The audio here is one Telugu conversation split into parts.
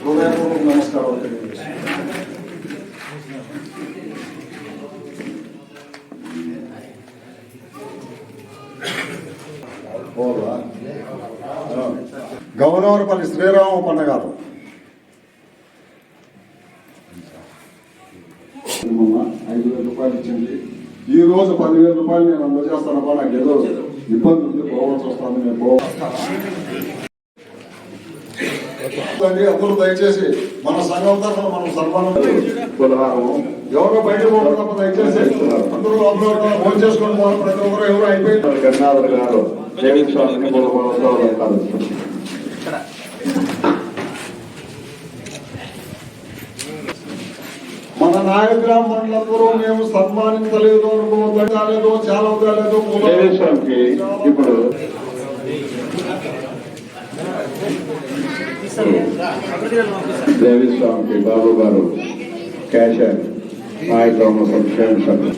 హృదయపూర్వక శ్రీరామ పండగారు ఐదు వేల రూపాయలు ఇచ్చింది ఈ రోజు పదివేల రూపాయలు నేను అందజేస్తానబ్బా నాకు ఏదో ఇబ్బంది ఉంది పోవాల్సి వస్తాను నేను పోవాలి అందరూ దయచేసి మన సంఘం తరఫున మనం సన్మానం ఎవరో బయట పోవడం తప్ప దయచేసి అందరూ ఫోన్ చేసుకొని ప్రతి ఒక్కరు ఎవరు అయిపోయింది? గారు స్వామిని మన మండలందరూ మేము సన్మానించలేదు అనుకోవద్దు చాలా ఇప్పుడు దేవి స్వామికి బాబు గారు క్యాషర్ నాయకురామ సంక్షేమ సంఘం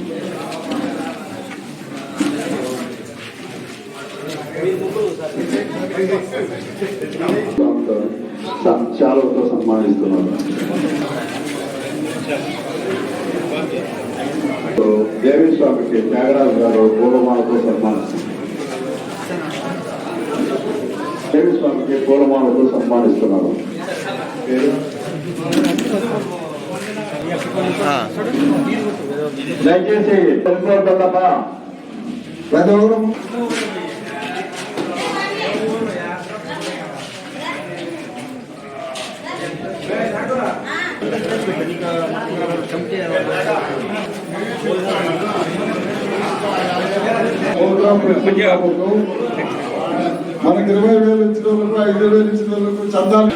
స్వామితో స- శాలువతో సన్మానిస్తున్నారు. సో, దేవి స్వామికి త్యాగరాజు గారు పూలమాలతో సన్మానిస్తున్నారు. దేవి స్వామికి పూలమాలతో సన్మానిస్తున్నారు పేరు? దయచేసి తెలుసుకోవద్దమ్మా ప్రతి ఒక్కరు ప్రోగ్రాం పెట్టుకున్నప్పుడు మనకి ఇరవై వేలు ఇచ్చిన వాళ్ళకు ఐదు వేలు ఇచ్చిన వాళ్ళకు చందాలు.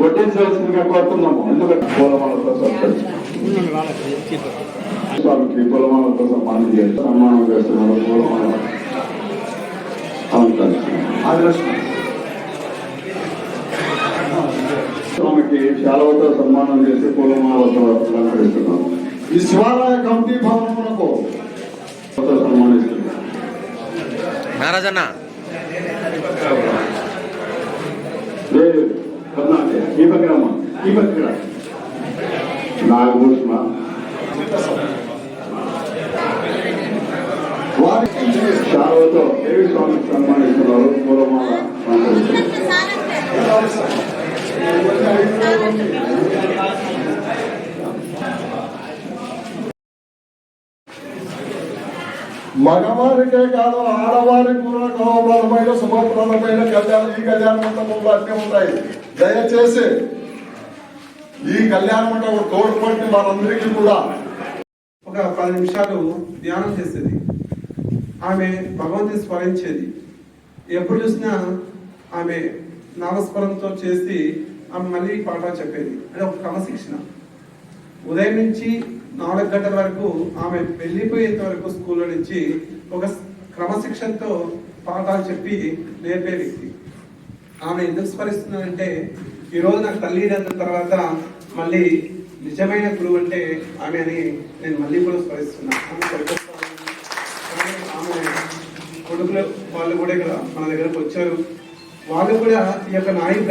వడ్డించవలసిందిగా కోరుతున్నాము. ఎందుకంటే పూలమాలతో సత్కరించి స్వామికి పూలమాలతో సన్మానం చేస్తారు. సన్మానం చేస్తున్నారు పూలమాల స్వామికి శాలవతో సన్మానం చేసి పూలమాలతో అలంకరిస్తున్నాము ఈ శివాలయ కమిటీ భవనమునకు నారాజన్న. ఈ పక్కన ఈ పక్కన నాగభూషణ. వారికి శాలవతో దేవి స్వామికి సన్మానిస్తున్నారు పూలమాల మగవారికే కాదు ఆడవారికి కూడా గౌరవమైన శుభప్రదమైన కళ్యాణ ఈ కళ్యాణ మండపంలో అన్నీ ఉంటాయి. దయచేసి ఈ కళ్యాణ మండపం తోడ్పడి వారందరికీ కూడా. ఒక పది నిమిషాలు ధ్యానం చేసేది. ఆమె భగవంతుని స్మరించేది. ఎప్పుడు చూసినా ఆమె నామస్మరణతో చేసి ఆమె మళ్ళీ పాఠాలు చెప్పేది. అంటే ఒక క్రమశిక్షణ. ఉదయం నుంచి నాలుగు గంటల వరకు ఆమె వెళ్ళిపోయేంత వరకు స్కూల్లో నుంచి ఒక క్రమశిక్షణతో పాఠాలు చెప్పి నేర్పే వ్యక్తి. ఆమె ఎందుకు స్మరిస్తున్నానంటే ఈరోజు నాకు తల్లి అన్న తర్వాత మళ్ళీ నిజమైన గురువు అంటే ఆమె అని నేను మళ్ళీ కూడా స్మరిస్తున్నాను ఆమె కొడుకులు వాళ్ళు కూడా ఇక్కడ మన దగ్గరకు వచ్చారు. వాళ్ళు కూడా ఈ యొక్క నాయి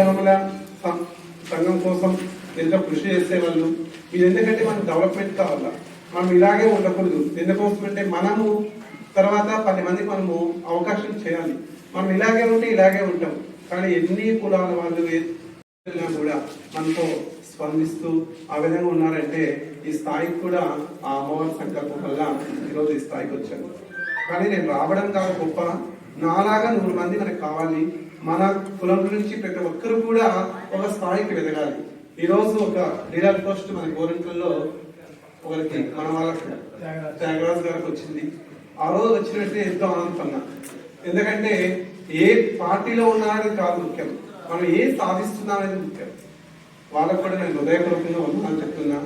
సం- సంఘం కోసం ఎంతో కృషి చేసేవాళ్ళు. ఇది ఎందుకంటే మనకు డెవలప్మెంట్ కావాలా? మనం ఇలాగే ఉండకూడదు. ఎందుకోసం అంటే మనము తర్వాత పది మందికి మనము అవకాశం చేయాలి. మనం ఇలాగే ఉంటే ఇలాగే ఉంటాం. కానీ ఎన్ని కులాల వాళ్ళు కూడా మనతో స్పందిస్తూ ఆ విధంగా ఉన్నారంటే ఈ స్థాయికి కూడా ఆ అమ్మవారి సంకల్పం వల్ల ఈరోజు ఈ స్థాయికి వచ్చాను కానీ నేను రావడం కాదు గొప్ప. నాలాగా నూరు మంది మనకు కావాలి. మన కులం నుంచి ప్రతి ఒక్కరు కూడా ఒక స్థాయికి ఎదగాలి ఈ రోజు ఒక లీడర్ పోస్ట్ మన గోరంట్లలో ఒకరికి మన వాళ్ళకి త్యాగరాజు గారికి వచ్చింది. ఆ రోజు వచ్చినట్టు ఎంతో ఆనందంగా ఎందుకంటే ఏ పార్టీలో ఉన్నారనేది కాదు ముఖ్యం. మనం ఏం సాధిస్తున్నామనేది ముఖ్యం. వాళ్ళకు కూడా నేను హృదయపూర్వకంగా ఉన్నాను చెప్తున్నా.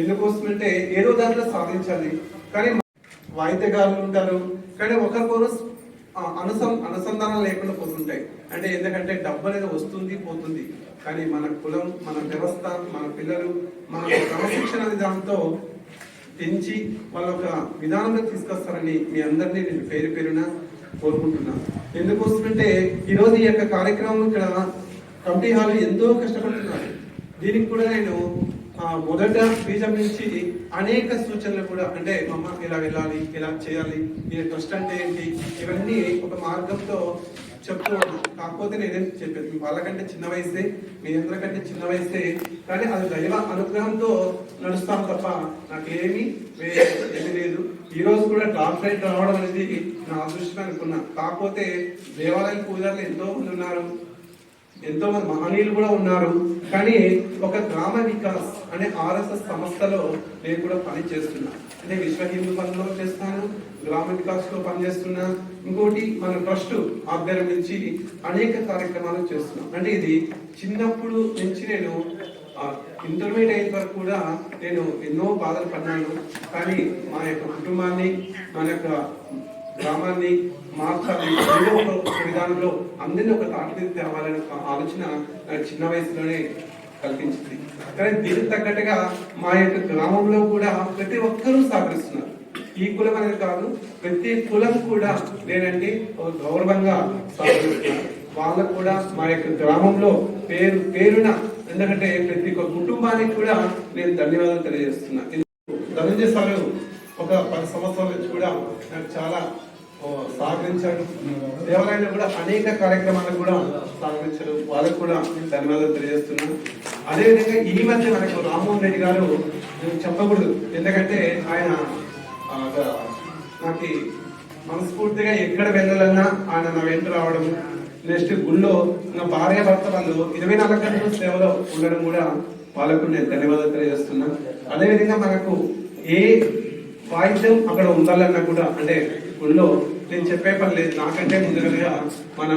ఎందుకోసమంటే ఏదో దాంట్లో సాధించాలి. కానీ వాయిద్యగారులు ఉంటారు. కానీ ఒకరికొకరు అనుసం అనుసంధానం లేకుండా పోతుంటాయి. అంటే ఎందుకంటే డబ్బు అనేది వస్తుంది పోతుంది. కానీ మన కులం మన వ్యవస్థ మన పిల్లలు మన క్రమశిక్షణ విధానంతో పెంచి వాళ్ళ ఒక విధానంలో తీసుకొస్తారని మీ అందరినీ నేను పేరు పేరున కోరుకుంటున్నాను ఎందుకోసమంటే ఈరోజు ఈ యొక్క కార్యక్రమం ఇక్కడ కమిటీ హాల్ ఎంతో కష్టపడుతున్నారు. దీనికి కూడా నేను మొదట బీజం నుంచి అనేక సూచనలు కూడా అంటే మమ్మ ఇలా వెళ్ళాలి ఇలా చేయాలి ఈ ట్రస్ట్ అంటే ఏంటి ఇవన్నీ ఒక మార్గంతో చెప్పుకోవద్దు. కాకపోతే నేనేం చెప్పేది? వాళ్ళకంటే చిన్న వయసే మీ అందరికంటే చిన్న వయసే. కానీ అది దైవ అనుగ్రహంతో నడుస్తాం తప్ప నాకేమీ ఏమి లేదు. ఈ రోజు కూడా డాక్టరేట్ రావడం అనేది నా అదృష్టం అనుకున్నా. కాకపోతే దేవాలయం పూజలు ఎంతో మంది ఉన్నారు. ఎంతో మంది మహనీయులు కూడా ఉన్నారు. కానీ ఒక గ్రామ వికాస్ అనే ఆర్ఎస్ఎస్ సంస్థలో నేను కూడా పని చేస్తున్నా. అంటే విశ్వ హిందూ పనిలో చేస్తాను గ్రామ వికాస్లో పనిచేస్తున్నా. ఇంకోటి మన ట్రస్ట్ ఆధ్వర్యం నుంచి అనేక కార్యక్రమాలు చేస్తున్నాం. అంటే ఇది చిన్నప్పుడు నుంచి నేను ఇంటర్మీడియట్ అయిన వరకు కూడా నేను ఎన్నో బాధలు పడ్డాను. కానీ మా యొక్క కుటుంబాన్ని మన యొక్క గ్రామాన్ని మార్చాలి ఏదో ఒక విధానంలో అందరినీ ఒక తాటి తేవాలనే ఒక ఆలోచన నాకు చిన్న వయసులోనే కల్పించింది. కానీ దీనికి తగ్గట్టుగా మా యొక్క గ్రామంలో కూడా ప్రతి ఒక్కరూ సహకరిస్తున్నారు. ఈ కులం అనేది కాదు ప్రతి కులం కూడా నేనంటే ఒక గౌరవంగా సహకరిస్తున్నారు వాళ్ళకు కూడా మా యొక్క గ్రామంలో పేరు పేరున ఎందుకంటే ప్రతి ఒక్క కుటుంబానికి కూడా నేను ధన్యవాదాలు తెలియజేస్తున్నా. ధనంజయ సార్ ఒక పది సంవత్సరాల నుంచి కూడా నాకు చాలా సహకరించాడు దేవాలయంలో కూడా అనేక కార్యక్రమాలకు కూడా సహకరించాడు వాళ్ళకు కూడా నేను ధన్యవాదాలు తెలియజేస్తున్నాను. అదేవిధంగా ఈ మధ్య మనకు రామ్మోహన్ రెడ్డి గారు నేను చెప్పకూడదు. ఎందుకంటే ఆయన ఒక నాకు మనస్ఫూర్తిగా ఎక్కడ వెళ్ళాలన్నా ఆయన నా వెంట రావడం నెక్స్ట్ గుళ్ళో నా భార్య భర్త వాళ్ళు ఇరవై నాలుగు గంటల సేవలో ఉండడం కూడా వాళ్ళకు నేను ధన్యవాదాలు తెలియజేస్తున్నా అదేవిధంగా మనకు ఏ వాయిద్యం అక్కడ ఉండాలన్నా కూడా అంటే గుళ్ళో నేను చెప్పే పని లేదు. నాకంటే ముందుగా మన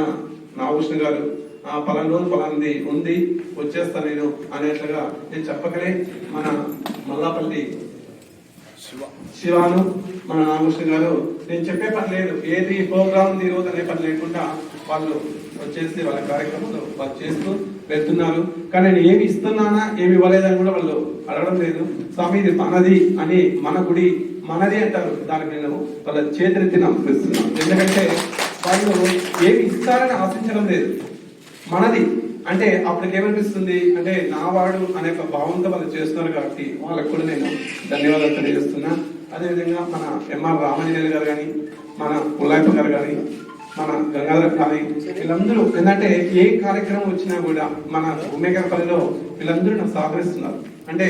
నాగభూషణ గారు ఆ పలానా రోజు పలాంది ఉంది వచ్చేస్తా నేను అనేట్లుగా నేను చెప్పకనే మన మల్లాపల్లి శివాను మన నాగభూషణ గారు నేను చెప్పే పని లేదు. ఏది ప్రోగ్రామ్ ఉంది రోజు అనే పని లేకుండా వాళ్ళు వచ్చేసి వాళ్ళ కార్యక్రమాలు వాళ్ళు చేస్తూ వెళ్తున్నారు. కానీ నేను ఏమి ఇస్తున్నానా ఏమి ఇవ్వలేదని కూడా వాళ్ళు అడగడం లేదు. స్వామి ఇది మనది అని మన గుడి మనది అంటారు. దానికి నేను వాళ్ళ చేతిని నమస్కరిస్తున్నాను ఎందుకంటే వాళ్ళు ఏమి ఇస్తారని ఆశించడం లేదు. మనది. అంటే అప్పటికి ఏమనిపిస్తుంది అంటే నా వాడు అనే ఒక భావంతో వాళ్ళు చేస్తున్నారు కాబట్టి వాళ్ళకు కూడా నేను ధన్యవాదాలు తెలియజేస్తున్నా. అదేవిధంగా మన ఎంఆర్ రామాంజనేయులు గారు కానీ మన పుల్లాయప్ప గారు కానీ మన గంగాధర కానీ వీళ్ళందరూ ఏంటంటే ఏ కార్యక్రమం వచ్చినా కూడా మన ఉమేగరపల్లిలో వీళ్ళందరూ నాకు సహకరిస్తున్నారు. అంటే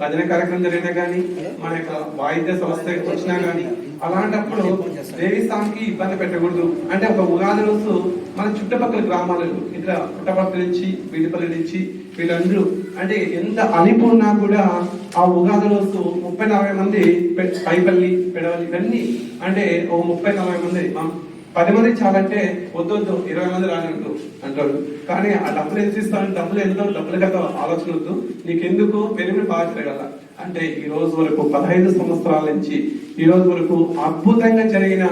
భజన కార్యక్రమం జరిగినా కానీ మన యొక్క వాయిద్య సంస్థ వచ్చినా కానీ అలాంటప్పుడు దేవస్థానంకి ఇబ్బంది పెట్టకూడదు. అంటే ఒక ఉగాది రోజు మన చుట్టుపక్కల గ్రామాలలో ఇట్లా పుట్టపర్తి నుంచి వీడిపల్లి నుంచి వీళ్ళందరూ అంటే ఎంత అలిపు ఉన్నా కూడా ఆ ఉగాది రోజు ముప్పై నలభై మంది పైపల్లి పెడవలి ఇవన్నీ అంటే ఓ ముప్పై నలభై మంది పది మంది చాలంటే వద్దొద్దు ఇరవై మంది రానివద్దు అంటాడు. కానీ ఆ డబ్బులు ఎంత ఇస్తాను డబ్బులు ఎంతో డబ్బులు కదా ఆలోచన వద్దు. నీకెందుకు పెరిమి బాగా తిరగల అంటే ఈ రోజు వరకు పదహైదు సంవత్సరాల నుంచి ఈ రోజు వరకు అద్భుతంగా జరిగిన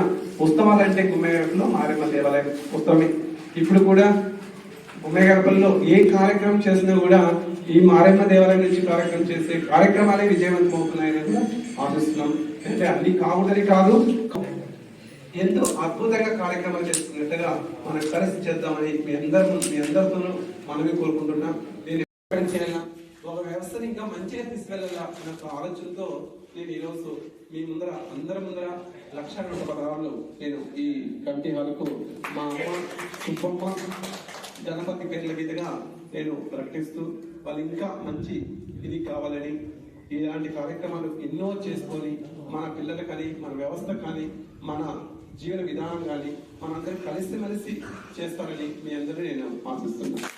ఉత్సవాలంటే గుమ్మేగడపలో మారేమ దేవాలయం ఉత్సవమే ఇప్పుడు కూడా ఉమ్మేగడపల్లో ఏ కార్యక్రమం చేసినా కూడా ఈ మారేమ్మ దేవాలయం నుంచి కార్యక్రమం చేసే కార్యక్రమాలే విజయవంతం అవుతున్నాయని కూడా ఆశిస్తున్నాం. అంటే అన్ని కావుదని కాదు ఎంతో అద్భుతంగా కార్యక్రమాలు చేస్తున్నట్టుగా మనం కలిసి చేద్దామని మీ అందరు మీ అందరితోనూ మనమే కోరుకుంటున్నాం. నేను ఒక వ్యవస్థని ఇంకా మంచిగా తీసుకెళ్ళాలా అన్న ఒక ఆలోచనతో నేను ఈరోజు మీ ముందర అందరి ముందర లక్ష నూట పదహారులు నేను ఈ కమిటీ హాల్కు మా అమ్మ సుబ్బమ్మ గణపతి పేర్ల మీదుగా నేను ప్రకటిస్తూ వాళ్ళు ఇంకా మంచి ఇది కావాలని ఇలాంటి కార్యక్రమాలు ఎన్నో చేసుకొని మన పిల్లలు కానీ మన వ్యవస్థ కానీ మన జీవన విధానం కానీ మనందరం కలిసిమెలిసి చేస్తారని మీ అందరూ నేను ఆశిస్తున్నాను.